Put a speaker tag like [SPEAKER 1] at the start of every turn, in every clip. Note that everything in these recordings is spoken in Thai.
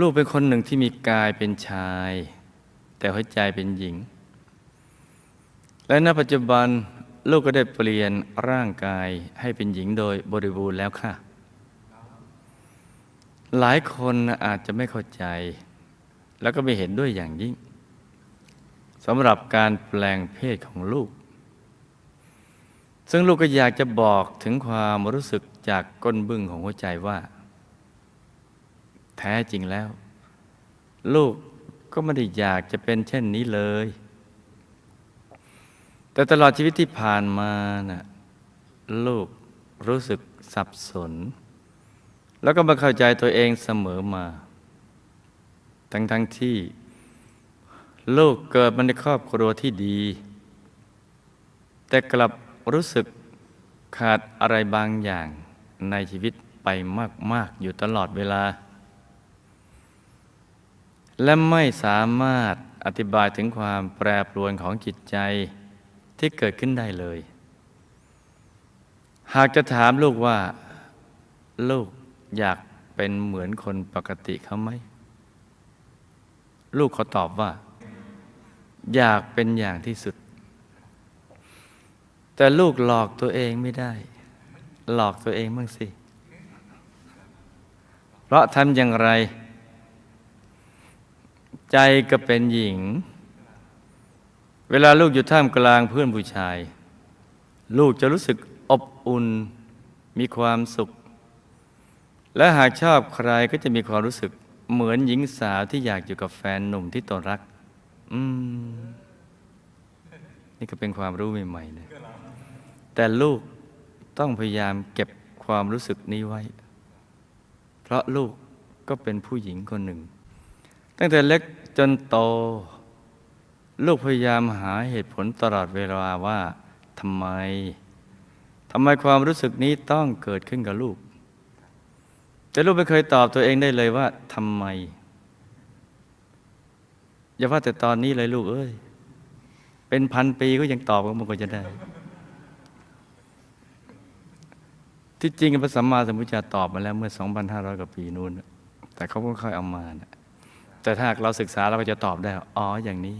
[SPEAKER 1] ลูกเป็นคนหนึ่งที่มีกายเป็นชาย แต่หัวใจเป็นหญิง และณปัจจุบันลูกก็ได้เปลี่ยนร่างกายให้เป็นหญิงโดยบริบูรณ์แล้วค่ะ หลายคนอาจจะไม่เข้าใจ แล้วก็ไม่เห็นด้วยอย่างยิ่งสำหรับการแปลงเพศของลูก ซึ่งลูกก็อยากจะบอกถึงความรู้สึกจากก้นบึ้งของหัวใจว่า แท้จริงแล้ว ลูกก็ไม่ได้อยากจะเป็นเช่นนี้เลย แต่ตลอดชีวิตที่ผ่านมาน่ะลูกรู้สึกสับสน แล้วก็มาเข้าใจตัวเองเสมอมา ทั้งทั้งที่ ลูกเกิดมาในครอบครัวที่ดี แต่กลับรู้สึกขาดอะไรบางอย่างในชีวิตไปมาก ๆ อยู่ตลอดเวลา และไม่สามารถอธิบายถึงความแปรปรวนของจิตใจที่เกิดขึ้นได้เลย หากจะถามลูกว่า ลูกอยากเป็นเหมือนคนปกติเขาไหม ลูกเขาตอบว่า อยากเป็นอย่างที่สุด แต่ลูกหลอกตัวเองไม่ได้ หลอกตัวเองบ้างสิ เพราะทำอย่างไร ใจก็เป็นหญิง เวลาลูกอยู่ท่ามกลางเพื่อนผู้ชาย ลูกจะรู้สึกอบอุ่น มีความสุข และหากชอบใครก็จะมีความรู้สึกเหมือนหญิงสาวที่อยากอยู่กับแฟนหนุ่มที่ตนรัก อืม นี่ก็เป็นความรู้ใหม่ๆเลยแต่ลูกต้องพยายามเก็บความรู้สึกนี้ไว้ เพราะลูกก็เป็นผู้หญิงคนหนึ่ง ตั้งแต่เล็ก จนโต ลูกพยายามหาเหตุผลตลอดเวลาว่าทำไมทำไมความรู้สึกนี้ต้องเกิดขึ้นกับลูก แต่ลูกไม่เคยตอบตัวเองได้เลยว่าทำไม อย่าว่าแต่ตอนนี้เลยลูกเอ้ย เป็นพันปีก็ยังตอบมันก็จะได้ ที่จริงพระสัมมาสัมพุทธเจ้าตอบมาแล้วเมื่อ 2,500 กว่าปีนู้น แต่เขาก็ค่อยเอามานะ แต่ถ้าเราศึกษาเราก็จะตอบได้ อ๋ออย่างนี้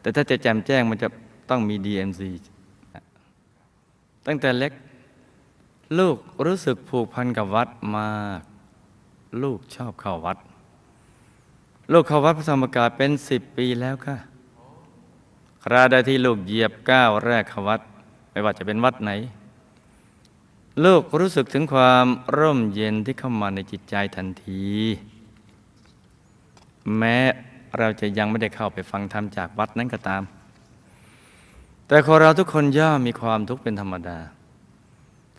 [SPEAKER 1] แต่ถ้าจะแจมแจ้งมันจะต้องมี DMC ตั้งแต่เล็ก ลูกรู้สึกผูกพันกับวัดมาก ลูกชอบเข้าวัด ลูกเข้าวัดพระธรรมกายเป็นสิบปีแล้วค่ะคราใดที่ลูกเหยียบก้าวแรกเข้าวัด ไม่ว่าจะเป็นวัดไหน ลูกรู้สึกถึงความร่มเย็นที่เข้ามาในจิตใจทันที แม้เราจะยังไม่ได้เข้าไปฟังธรรมจากวัดนั้นก็ตาม แต่คนเราทุกคนย่อมมีความทุกข์เป็นธรรมดา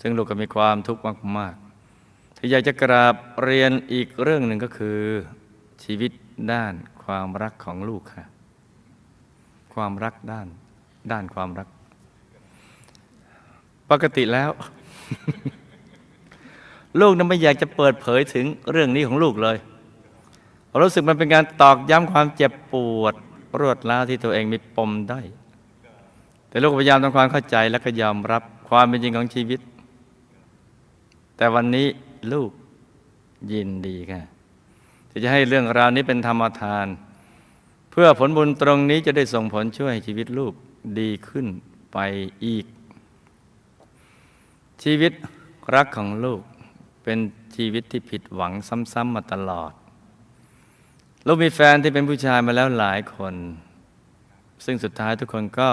[SPEAKER 1] ซึ่งลูกก็มีความทุกข์มากๆที่อยากจะกราบเรียนอีกเรื่องหนึ่งก็คือ ชีวิตด้านความรักของลูกค่ะ ความรักด้านด้านความรัก ปกติแล้ว ลูกนั้นไม่อยากจะเปิดเผยถึงเรื่องนี้ของลูกเลย ราะรู้สึกมันเป็นการตอกย้ำความเจ็บปวดรวดร้าวที่ตัวเองมีปมได้ แต่ลูกพยายามทำความเข้าใจและก็ยอมรับความเป็นจริงของชีวิต แต่วันนี้ลูกยินดีค่ะที่จะให้เรื่องราวนี้เป็นธรรมทาน เพื่อผลบุญตรงนี้จะได้ส่งผลช่วยให้ชีวิตลูกดีขึ้นไปอีก ชีวิตรักของลูกเป็นชีวิตที่ผิดหวังซ้ำๆมาตลอด ลูกมีแฟนที่เป็นผู้ชายมาแล้วหลายคน ซึ่งสุดท้ายทุกคนก็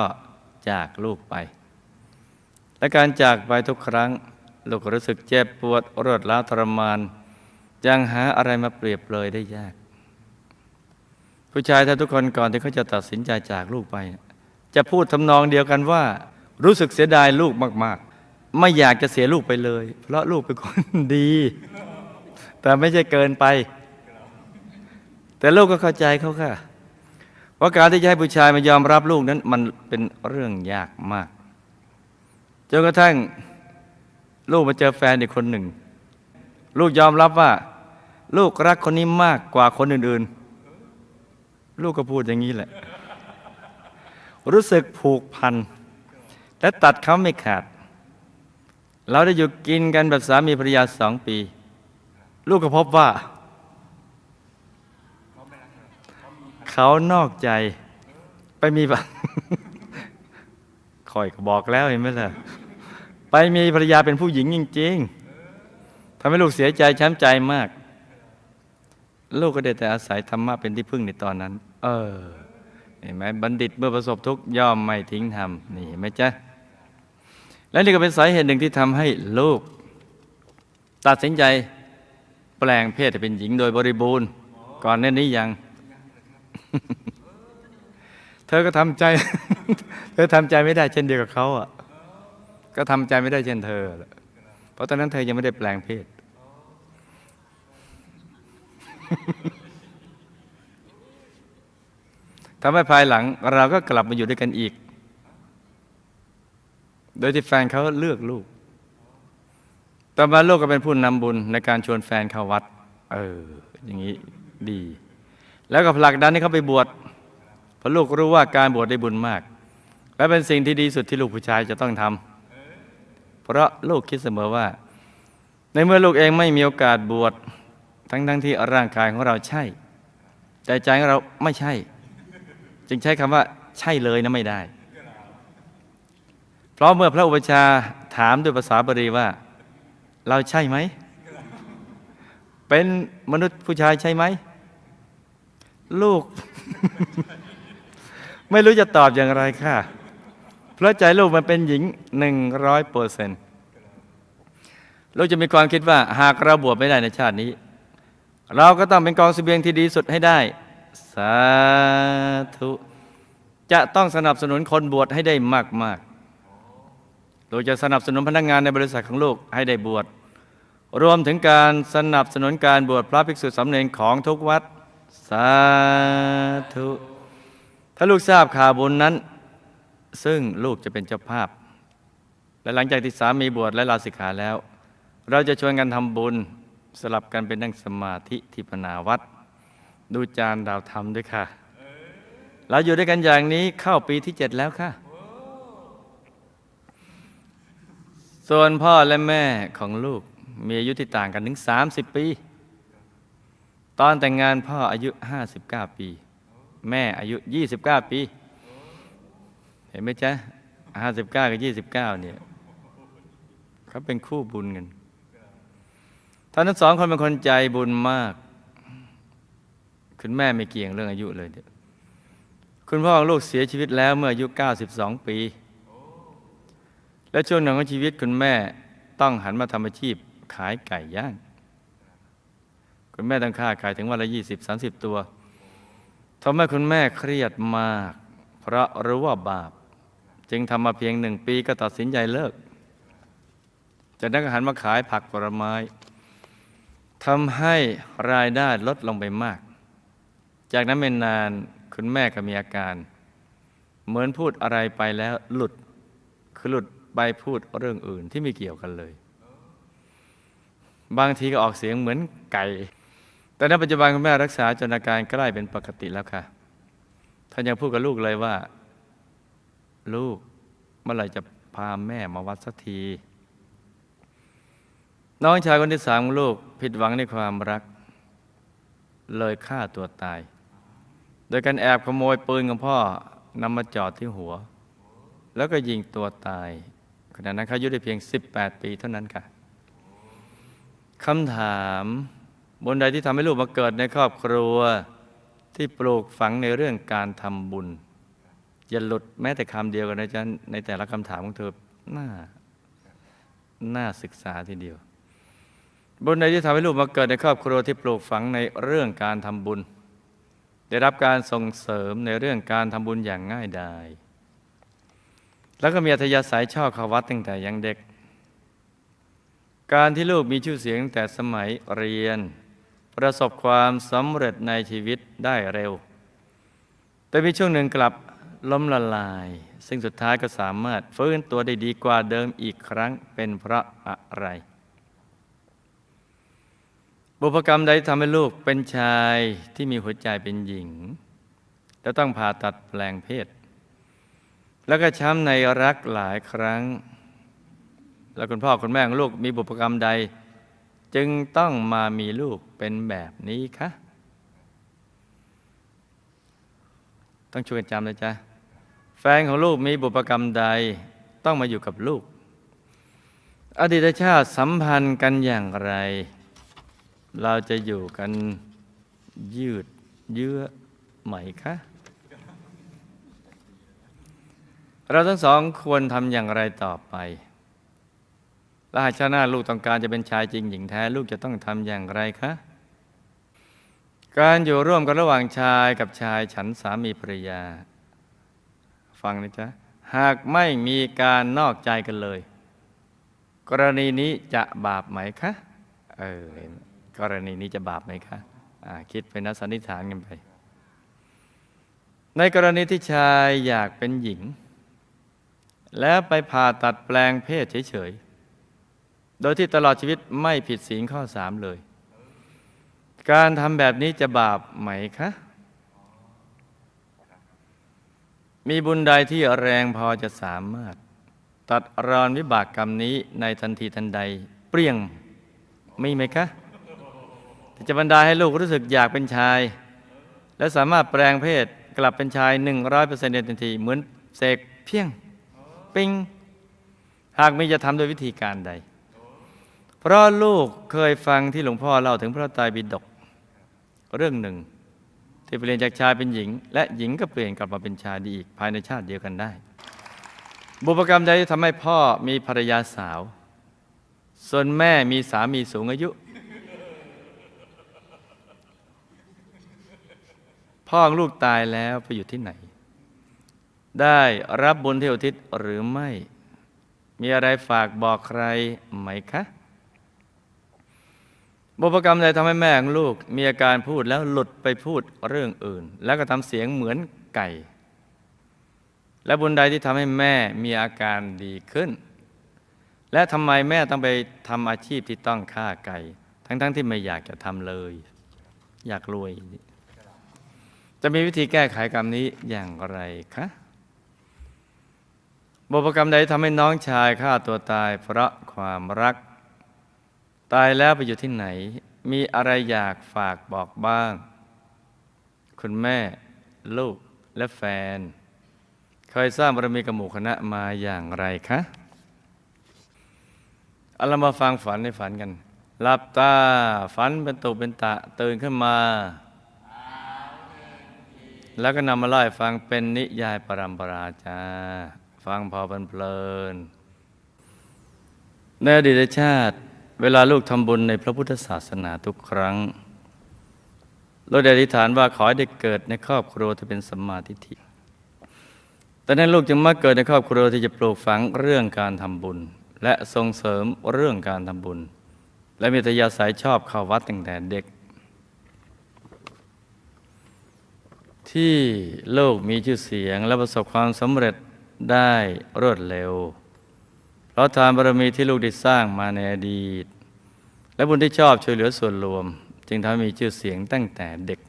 [SPEAKER 1] จากลูกไป และการจากไปทุกครั้ง ลูกรู้สึกเจ็บปวดรวดร้าวทรมานยังหาอะไรมาเปรียบเลยได้ยาก ผู้ชายถ้าทุกคนก่อนที่เขาจะตัดสินใจจากลูกไป จะพูดทำนองเดียวกันว่า รู้สึกเสียดายลูกมาก ๆ ไม่อยากจะเสียลูกไปเลย เพราะลูกเป็นคนดี แต่ไม่ใช่เกินไป แต่ลูกก็เข้าใจเขาค่ะว่าการที่จะให้ผู้ชายมายอมรับลูกนั้นมันเป็นเรื่องยากมากจนกระทั่งลูกมาเจอแฟนอีกคนหนึ่ง ลูกยอมรับว่า ลูกรักคนนี้มากกว่าคนอื่นๆ ลูกก็พูดอย่างนี้แหละ รู้สึกผูกพัน และตัดเขาไม่ขาด เราได้อยู่กินกันแบบสามีภรรยาสองปี ลูกก็พบว่า เขานอกใจ ไปมีแบบคอยบอกแล้วเห็นไหมล่ะ ไปมีภรรยาเป็นผู้หญิงจริง ๆทำให้ลูกเสียใจช้ำใจมาก ลูกก็ได้แต่อาศัยธรรมะเป็นที่พึ่งในตอนนั้น เออ เห็นไหมบัณฑิตเมื่อประสบทุกข์ย่อมไม่ทิ้งธรรมนี่เห็นไหมจ๊ะ และนี่ก็เป็นสาเหตุหนึ่งที่ทำให้ลูก ตัดสินใจแปลงเพศเป็นหญิงโดยบริบูรณ์ ก่อนหน้านี้ยัง เธอก็ทำใจ เธอทำใจไม่ได้เช่นเดียวกับเขาอะ ก็ทำใจไม่ได้เช่นเธอ เพราะตอนนั้นเธอยังไม่ได้แปลงเพศ ทำให้ภายหลังเราก็กลับมาอยู่ด้วยกันอีก โดยที่แฟนเขาเลือกลูก ต่อมาลูกก็เป็นผู้นำบุญในการชวนแฟนเข้าวัด เออ อย่างนี้ดี แล้วก็ผลักดันให้เขาไปบวช ราะลูกรู้ว่าการบวชได้บุญมาก และเป็นสิ่งที่ดีสุดที่ลูกผู้ชายจะต้องทำเพราะลูกคิดเสมอว่า ในเมื่อลูกเองไม่มีโอกาสบวชทั้งทั้งที่ร่างกายของเราใช่ แต่ใจของเราไม่ใช่ จึงใช้คำว่าใช่เลยนะไม่ได้ เพราะเมื่อพระอุปชาถามด้วยภาษาบาลีว่า เราใช่ไหม เป็นมนุษย์ผู้ชายใช่ไหม ลูก ไม่รู้จะตอบอย่างไรค่ะ เพราะใจลูกมันเป็นหญิงหนึ่งร้อยเปอร์เซนต์ลูกจะมีความคิดว่าหากเราบวชไม่ได้ในชาตินี้ เราก็ต้องเป็นกองเสบียงที่ดีสุดให้ได้ สาธุ จะต้องสนับสนุนคนบวชให้ได้มากๆลูกจะสนับสนุนพนักงานในบริษัทของลูกให้ได้บวช รวมถึงการสนับสนุนการบวชพระภิกษุสามเณรของทุกวัด สาธุ ถ้าลูกทราบข่าวบุญนั้น ซึ่งลูกจะเป็นเจ้าภาพ และหลังจากที่สามีบวชและลาสิกขาแล้ว เราจะชวนกันทำบุญสลับกันเป็นนั่งสมาธิที่พนาวัด ดูจานดาวธรรมด้วยค่ะ เราอยู่ด้วยกันอย่างนี้เข้าปีที่เจ็ดแล้วค่ะ ส่วนพ่อและแม่ของลูกมีอายุที่ต่างกันถึง 30 ปี ตอนแต่งงานพ่ออายุ 59 ปี แม่อายุ 29 ปี เห็นไหมจ๊ะ59กับ29เนี่ยเขาเป็นคู่บุญกันท่านทั้งสองคนเป็นคนใจบุญมาก คุณแม่ไม่เกี่ยงเรื่องอายุเลยเนี่ยคุณพ่อของลูกเสียชีวิตแล้วเมื่ออายุ 92 ปี และช่วงหนึ่งของชีวิตคุณแม่ต้องหันมาทำอาชีพขายไก่ย่าง คุณแม่ต้องค่าไก่ถึงวันละยี่สิบสาสิบตัว ทำให้คุณแม่เครียดมาก เพราะรู้ว่าบาป จึงทำมาเพียงหนึ่งปีก็ตัดสินใจเลิก จากนั้นก็หันมาขายผักผลไม้ทำให้รายได้ลดลงไปมาก จากนั้นไม่นานคุณแม่ก็มีอาการ เหมือนพูดอะไรไปแล้วหลุด คือหลุดไปพูดเรื่องอื่นที่ไม่เกี่ยวกันเลย บางทีก็ออกเสียงเหมือนไก่ แต่ในปัจจุบันคุณแม่รักษาจนอาการใกล้เป็นปกติแล้วค่ะท่านยังพูดกับลูกเลยว่า ลูกเมื่อไหร่จะพาแม่มาวัดสักที น้องชายคนที่สามของลูกผิดหวังในความรัก เลยฆ่าตัวตาย โดยการแอบขโมยปืนของพ่อนำมาจอดที่หัว แล้วก็ยิงตัวตายขณะนั้นเขาอายุได้เพียง 18 ปีเท่านั้นค่ะคำถาม บนใดที่ทำให้ลูกมาเกิดในครอบครัว ที่ปลูกฝังในเรื่องการทำบุญ อย่าหลุดแม้แต่คำเดียวกันนะจ๊ะในแต่ละคำถามของเธอน่าน่าศึกษาทีเดียวบนใดที่ทำให้ลูกมาเกิดในครอบครัวที่ปลูกฝังในเรื่องการทำบุญ ได้รับการส่งเสริมในเรื่องการทำบุญอย่างง่ายดายแล้วก็มีอัธยาศัยชอบเข้าวัดตั้งแต่ยังเด็ก การที่ลูกมีชื่อเสียงตั้งแต่สมัยเรียน ประสบความสำเร็จในชีวิตได้เร็ว แต่มีช่วงหนึ่งกลับล้มละลาย ซึ่งสุดท้ายก็สามารถฟื้นตัวได้ดีกว่าเดิมอีกครั้งเป็นเพราะอะไร บุพกรรมใดทำให้ลูกเป็นชายที่มีหัวใจเป็นหญิง และต้องผ่าตัดแปลงเพศ แล้วก็ช้ำในรักหลายครั้ง แล้วคุณพ่อคุณแม่ของลูกมีบุพกรรมใด จึงต้องมามีลูกเป็นแบบนี้คะต้องช่วยจำเลยจ้ะแฟนของลูกมีบุพกรรมใดต้องมาอยู่กับลูก อดีตชาติสัมพันธ์กันอย่างไร เราจะอยู่กันยืดเยื้อไหมคะเราทั้งสองควรทำอย่างไรต่อไป และหากชาติหน้าลูกต้องการจะเป็นชายจริงหญิงแท้ลูกจะต้องทำอย่างไรคะ การอยู่ร่วมกันระหว่างชายกับชายฉันสามีภรรยา ฟังนะจ๊ะ หากไม่มีการนอกใจกันเลย กรณีนี้จะบาปไหมคะ เออกรณีนี้จะบาปไหมคะคิดไปนะสันนิษฐานกันไป ในกรณีที่ชายอยากเป็นหญิง แล้วไปผ่าตัดแปลงเพศเฉยๆ โดยที่ตลอดชีวิตไม่ผิดศีลข้อสามเลย การทำแบบนี้จะบาปไหมคะ มีบุญใดที่แรงพอจะสามารถ ตัดรอนวิบากกรรมนี้ในทันทีทันใด เปรี้ยงมีไหมคะจะบรรดาให้ลูกรู้สึกอยากเป็นชาย และสามารถแปลงเพศกลับเป็นชายหนึ่งร้อยเปอร์เซ็นต์ในทันที เหมือนเสกเพียง ปิงหากไม่จะทำโดยวิธีการใด เพราะลูกเคยฟังที่หลวงพ่อเล่าถึงพระไตรปิฎกเรื่องหนึ่ง ที่เปลี่ยนจากชายเป็นหญิง และหญิงก็เปลี่ยนกลับมาเป็นชายได้อีกภายในชาติเดียวกันได้ บุพกรรมใดที่ทำให้พ่อมีภรรยาสาว ส่วนแม่มีสามีสูงอายุ พ่อลูกตายแล้วไปอยู่ที่ไหน ได้รับบุญที่อุทิศหรือไม่ มีอะไรฝากบอกใครไหมคะ บุพกรรมใดทำให้แม่ของลูก มีอาการพูดแล้วหลุดไปพูดเรื่องอื่น แล้วก็ทำเสียงเหมือนไก่ และบุญใดที่ทำให้แม่มีอาการดีขึ้น และทำไมแม่ต้องไปทำอาชีพที่ต้องฆ่าไก่ ทั้งๆทที่ไม่อยากจะทำเลย อยากรวย จะมีวิธีแก้ไขกรรมนี้อย่างไรคะบุพกรรมใดทำให้น้องชายฆ่าตัวตายเพราะความรัก ตายแล้วไปอยู่ที่ไหน มีอะไรอยากฝากบอกบ้าง คุณแม่ ลูกและแฟน เคยสร้างบารมีกับหมู่คณะมาอย่างไรคะเอาเรามาฟังฝันในฝันกันหลับตาฝันเป็นตุเป็นตะตื่นขึ้นมา แล้วก็นำมาเล่าให้ฟังเป็นนิยายปรำปราจา ฟังพอเพลิน ในอดีตชาติ เวลาลูกทำบุญในพระพุทธศาสนาทุกครั้งเราได้อธิษฐานว่าขอให้ได้เกิดในครอบครัวที่เป็นสัมมาทิฏฐิแต่นั้นลูกจึงมาเกิดในครอบครัวที่จะปลูกฝังเรื่องการทำบุญ และส่งเสริมเรื่องการทำบุญ และมีทยาสายชอบเข้าวัดตั้งแต่เด็ก ที่โลกมีชื่อเสียงและประสบความสำเร็จได้รวดเร็ว เพราะทานบารมีที่ลูกได้สร้างมาในอดีต และบุญที่ชอบช่วยเหลือส่วนรวม จึงทำให้มีชื่อเสียงตั้งแต่เด็ก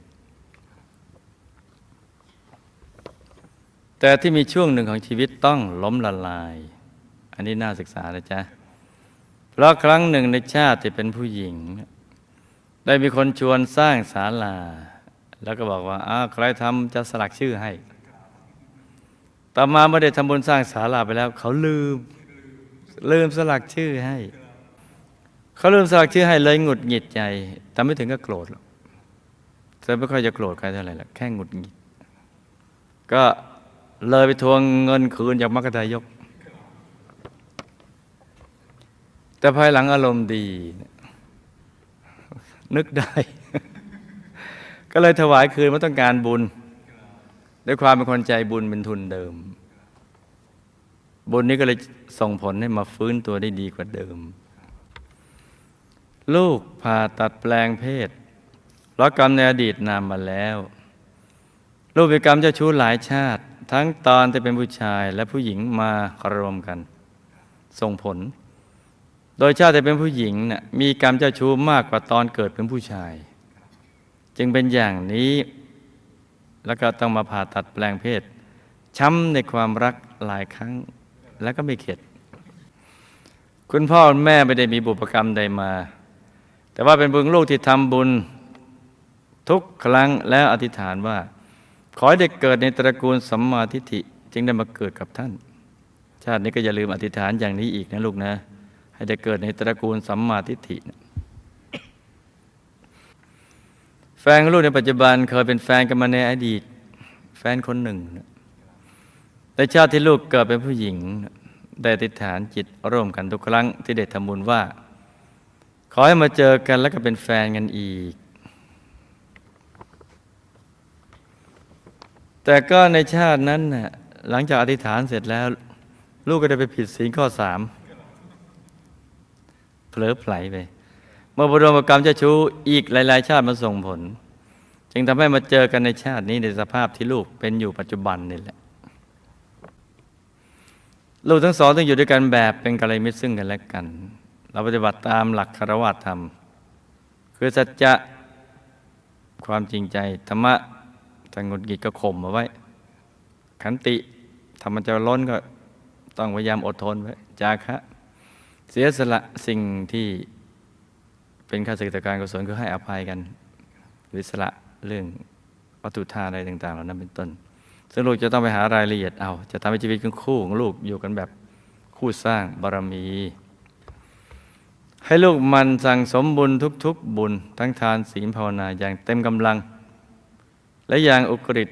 [SPEAKER 1] แต่ที่มีช่วงหนึ่งของชีวิตต้องล้มละลาย อันนี้น่าศึกษานะจ๊ะเพราะครั้งหนึ่งในชาติที่เป็นผู้หญิง ได้มีคนชวนสร้างศาลา แล้วก็บอกว่าอ้าวใครทำจะสลักชื่อให้ ต่อมาเมื่อได้ทำบุญสร้างศาลาไปแล้ว เขาลืม ลืมสลักชื่อให้ เขาลืมสลักชื่อให้เลยหงุดหงิดใจแต่ไม่ถึงก็โกรธหรอกเธอไม่ค่อยจะโกรธใครเท่าไหร่หรอกแค่หงุดหงิด ก็เลยไปทวงเงินคืนจากมรรคทายก แต่ภายหลังอารมณ์ดี นึกได้ ก็เลยถวายคืนว่าต้องการบุญ ด้วยความเป็นคนใจบุญเป็นทุนเดิม บุญนี้ก็เลยส่งผลให้มาฟื้นตัวได้ดีกว่าเดิม ลูกผ่าตัดแปลงเพศเพราะกรรมในอดีตนำมาแล้ว ลูกเป็นกรรมเจ้าชู้หลายชาติ ทั้งตอนที่เป็นผู้ชายและผู้หญิงมารวมกัน ส่งผล โดยชาติที่เป็นผู้หญิงนะ่ะมีกรรมเจ้าชู้มากกว่าตอนเกิดเป็นผู้ชาย จึงเป็นอย่างนี้แล้วก็ต้องมาผ่าตัดแปลงเพศ ช้ำในความรักหลายครั้ง แล้วก็ไม่เข็ด คุณพ่อคุณแม่ไม่ได้มีบุพกรรมใดมา แต่ว่าเป็นบุญลูกที่ทำบุญทุกครั้งแล้วอธิษฐานว่า ขอให้ได้เกิดในตระกูลสัมมาทิฏฐิจึงได้มาเกิดกับท่าน ชาตินี้ก็อย่าลืมอธิษฐานอย่างนี้อีกนะลูกนะ ให้ได้เกิดในตระกูลสัมมาทิฏฐินะแฟนลูกในปัจจุบันเคยเป็นแฟนกันมาในอดีต แฟนคนหนึ่งนะ ในชาติที่ลูกเกิดเป็นผู้หญิง ได้อธิฐานจิตร่วมกันทุกครั้งที่ได้ทำบุญว่า ขอให้มาเจอกันแล้วก็เป็นแฟนกันอีก แต่ก็ในชาตินั้นน่ะหลังจากอธิษฐานเสร็จแล้ว ลูกก็ได้ไปผิดศีลข้อสามเผลอไผลไปเมื่อบรมกรรมเจ้าชู้อีกหลาย ๆ ชาติมาส่งผล จึงทำให้มาเจอกันในชาตินี้ในสภาพที่ลูกเป็นอยู่ปัจจุบันนี่แหละ ลูกทั้งสองต้องอยู่ด้วยกันแบบเป็นกัลยาณมิตรซึ่งกันและกัน เราปฏิบัติตามหลักคารวะธรรม คือสัจจะความจริงใจธรรมะถ้าหงุดหงิดก็ข่มเอาไว้ ขันติถ้ามันจะล้นก็ต้องพยายามอดทนไว้จาคะเสียสละสิ่งที่เป็นข้าศึกต่อการกุศลคือให้อภัยกันหรือสละเรื่องวัตถุทานอะไรต่าง ๆ เหล่านั้นเป็นต้น ซึ่งลูกจะต้องไปหารายละเอียดเอา จะทำให้ชีวิตของคู่ของลูกอยู่กันแบบคู่สร้างบารมี ให้ลูกมันสั่งสมบุญทุกๆ บุญ ทั้งทานศีลภาวนาอย่างเต็มกำลัง และอย่างอุกฤษ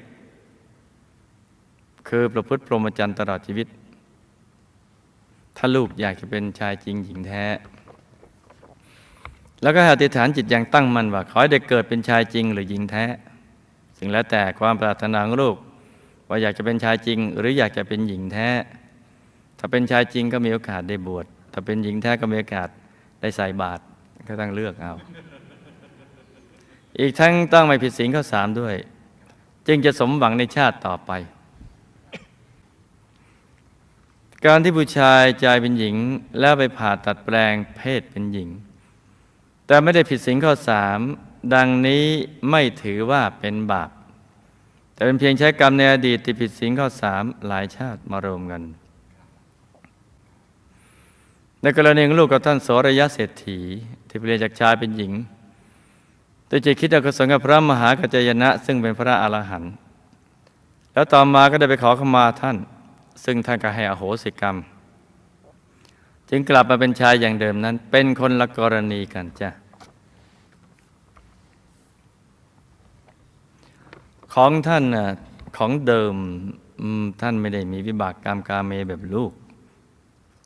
[SPEAKER 1] คือประพฤติพรหมจรรย์ตลอดชีวิต ถ้าลูกอยากจะเป็นชายจริงหญิงแท้ แล้วก็ห้อธิฐานจิตอย่างตั้งมั่นว่า ขอให้ได้เกิดเป็นชายจริงหรือหญิงแท้ สิ่งแล้วแต่ความปรารถนาของลูก ว่าอยากจะเป็นชายจริง หรืออยากจะเป็นหญิงแท้ ถ้าเป็นชายจริงก็มีโอกาสได้บวชถ้าเป็นหญิงแท้ก็มีโอกาสได้ใส่บาตรก็ต้องเลือกเอา อีกทั้งต้องไม่ผิดศีลข้อสามด้วย จึงจะสมหวังในชาติต่อไป การที่ผู้ชายใจเป็นหญิง แล้วไปผ่าตัดแปลงเพศเป็นหญิง แต่ไม่ได้ผิดศีลข้อสามดังนี้ไม่ถือว่าเป็นบาป แต่เป็นเพียงใช้กรรมในอดีตที่ผิดศีลข้อสามหลายชาติมารวมกัน ในกรณีของลูกกับท่านโสระยะเศรษฐี ที่เปลี่ยนจากชายเป็นหญิงโดยจิตคิดอกุศลกับพระมหากัจจยนะ ซึ่งเป็นพระอรหันต์แล้วต่อมาก็ได้ไปขอขมาท่าน ซึ่งท่านก็ให้อโหสิกรรม จึงกลับมาเป็นชายอย่างเดิมนั้น เป็นคนละกรณีกันจ้ะ ของท่านน่ะของเดิมท่านไม่ได้มีวิบากกรรมกาเมแบบลูก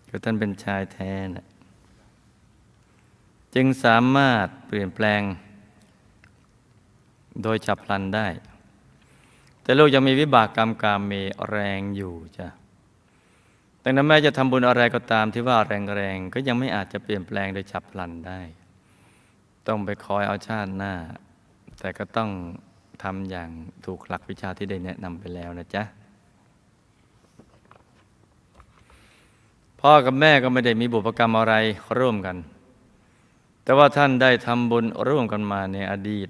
[SPEAKER 1] คือท่านเป็นชายแท้นะจึงสามารถเปลี่ยนแปลง โดยฉับพลันได้ แต่ลูกยังมีวิบากกรรมกาเมแรงอยู่จ้ะดังนั้นแม้จะทำบุญอะไรก็ตามที่ว่าแรงๆก็ยังไม่อาจจะเปลี่ยนแปลงโดยฉับพลันได้ ต้องไปคอยเอาชาติหน้า แต่ก็ต้อง ทำอย่างถูกหลักวิชาที่ได้แนะนำไปแล้วนะจ๊ะ พ่อกับแม่ก็ไม่ได้มีบุพกรรมอะไรร่วมกัน แต่ว่าท่านได้ทำบุญร่วมกันมาในอดีต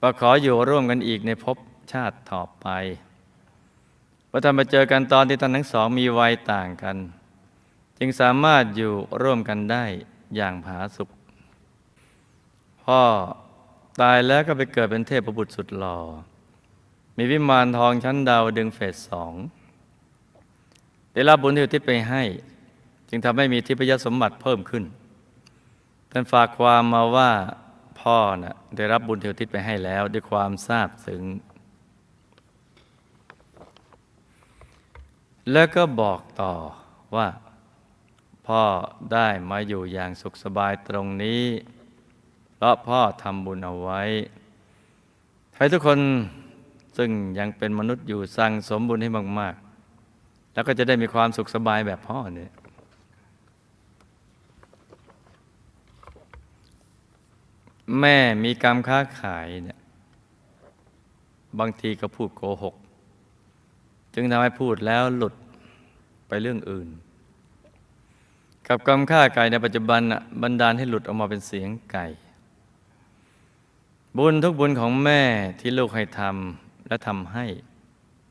[SPEAKER 1] ก็ขออยู่ร่วมกันอีกในภพชาติต่อไปพอท่านมาเจอกันตอนที่ท่านทั้งสองมีวัยต่างกัน จึงสามารถอยู่ร่วมกันได้อย่างผาสุกพ่อ ตายแล้วก็ไปเกิดเป็นเทพบุตรสุดหล่อ มีวิมานทองชั้นดาวดึงเฟสสองได้รับบุญที่อุทิศไปให้ จึงทำให้มีทิพยสมบัติเพิ่มขึ้น ท่านฝากความมาว่าพ่อนะ่ะได้รับบุญที่อุทิศไปให้แล้ว ด้วยความซาบซึ้งแล้วก็บอกต่อว่า พ่อได้มาอยู่อย่างสุขสบายตรงนี้ เพราะพ่อทำบุญเอาไว้ ให้ทุกคนซึ่งยังเป็นมนุษย์อยู่สั่งสมบุญให้มาก ๆ แล้วก็จะได้มีความสุขสบายแบบพ่อเนี่ยแม่มีกรรมค้าขายเนี่ยบางทีก็พูดโกหก จึงทำให้พูดแล้วหลุดไปเรื่องอื่น กับกรรมฆ่าไก่ในปัจจุบันบันดาลให้หลุดออกมาเป็นเสียงไก่ บุญทุกบุญของแม่ที่ลูกให้ทำและทำให้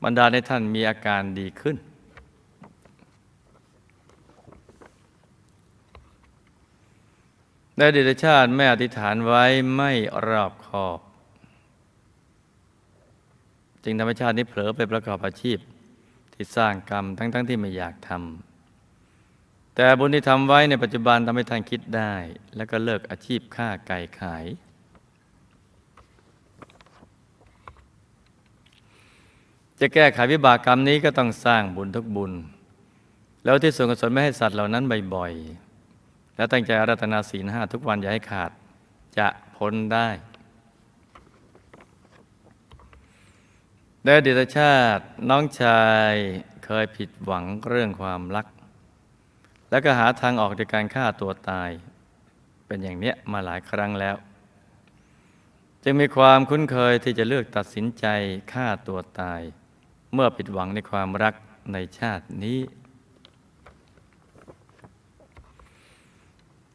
[SPEAKER 1] บรรดาให้ท่านมีอาการดีขึ้น ในอดีตชาติแม่อธิษฐานไว้ไม่รอบคอบ จึงทำให้ชาตินี้เผลอไปประกอบอาชีพ ที่สร้างกรรมทั้งๆทที่ไม่อยากทำแต่บุญที่ทำไว้ในปัจจุบันทำให้ท่านคิดได้ แล้วก็เลิกอาชีพฆ่าไก่ขาย จะแก้ไขวิบากกรรมนี้ก็ต้องสร้างบุญทุกบุญ แล้วที่ส่วนกุศลไม่ให้สัตว์เหล่านั้นบ่อยๆ แล้วตั้งใจอารัตนาศีลห้าทุกวันอย่าให้ขาดจะพ้นได้ในอดีตชาติน้องชายเคยผิดหวังเรื่องความรัก แล้วก็หาทางออกในการฆ่าตัวตาย เป็นอย่างเนี้ยมาหลายครั้งแล้ว จึงมีความคุ้นเคยที่จะเลือกตัดสินใจฆ่าตัวตาย เมื่อผิดหวังในความรักในชาตินี้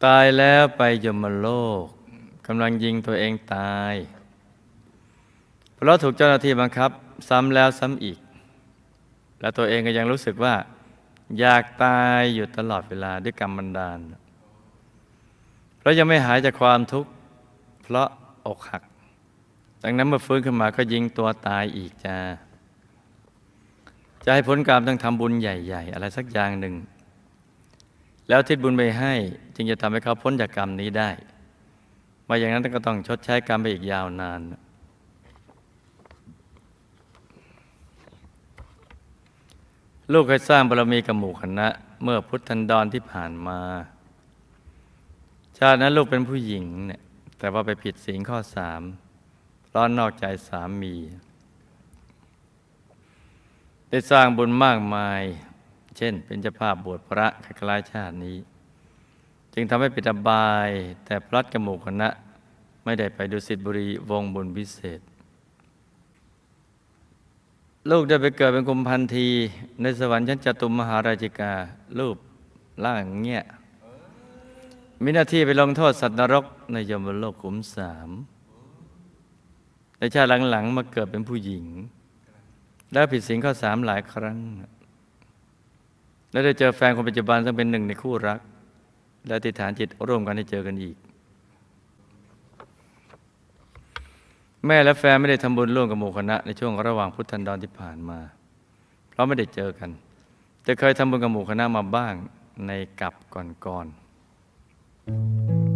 [SPEAKER 1] ตายแล้วไปยมโลกกำลังยิงตัวเองตาย เพราะถูกเจ้าหน้าที่บังคับ ซ้ำแล้วซ้ำอีก และตัวเองก็ยังรู้สึกว่า อยากตายอยู่ตลอดเวลาด้วยกรรมบันดาลเพราะยังไม่หายจากความทุกข์เพราะอกหัก ดังนั้นเมื่อฟื้นขึ้นมาก็ยิงตัวตายอีกจ้า จะให้ผลกรรมต้องทำบุญใหญ่ ๆ อะไรสักอย่างหนึ่ง แล้วทิศบุญไปให้จึงจะทำให้เขาพ้นจากกรรมนี้ได้มาอย่างนั้นก็ต้องชดใช้กรรมไปอีกยาวนาน ลูกเคยสร้างบารมีกับหมู่คณะ เมื่อพุทธันดรที่ผ่านมา ชาตินั้นลูกเป็นผู้หญิงเนี่ยแต่ว่าไปผิดศีลข้อสามร้อนนอกใจสามี ได้สร้างบุญมากมาย เช่น เป็นเจ้าภาพบวชพระคล้ายชาตินี้ จึงทำให้ปิดอบาย แต่พลัดกระหมู่คณะ ไม่ได้ไปดูสิทธิบุรีวงบุญพิเศษ ลูกได้ไปเกิดเป็นกุมพันธีในสวรรค์ชั้นจตุมมหาราชิการูปร่างเงี้ยมีหน้าที่ไปลงโทษสัตว์นรกในยมโลกขุมสามในชาติหลังๆ มาเกิดเป็นผู้หญิง แล้วผิดศีลข้อสามหลายครั้ง แล้วได้เจอแฟนคนปัจจุบันซึ่งเป็นหนึ่งในคู่รัก และติฐานจิตร่วมกันให้เจอกันอีก แม่และแฟนไม่ได้ทำบุญร่วมกับหมู่คณะ ในช่วงระหว่างพุทธันดรที่ผ่านมา เพราะไม่ได้เจอกัน แต่เคยทำบุญกับหมู่คณะมาบ้างในกับก่อนๆ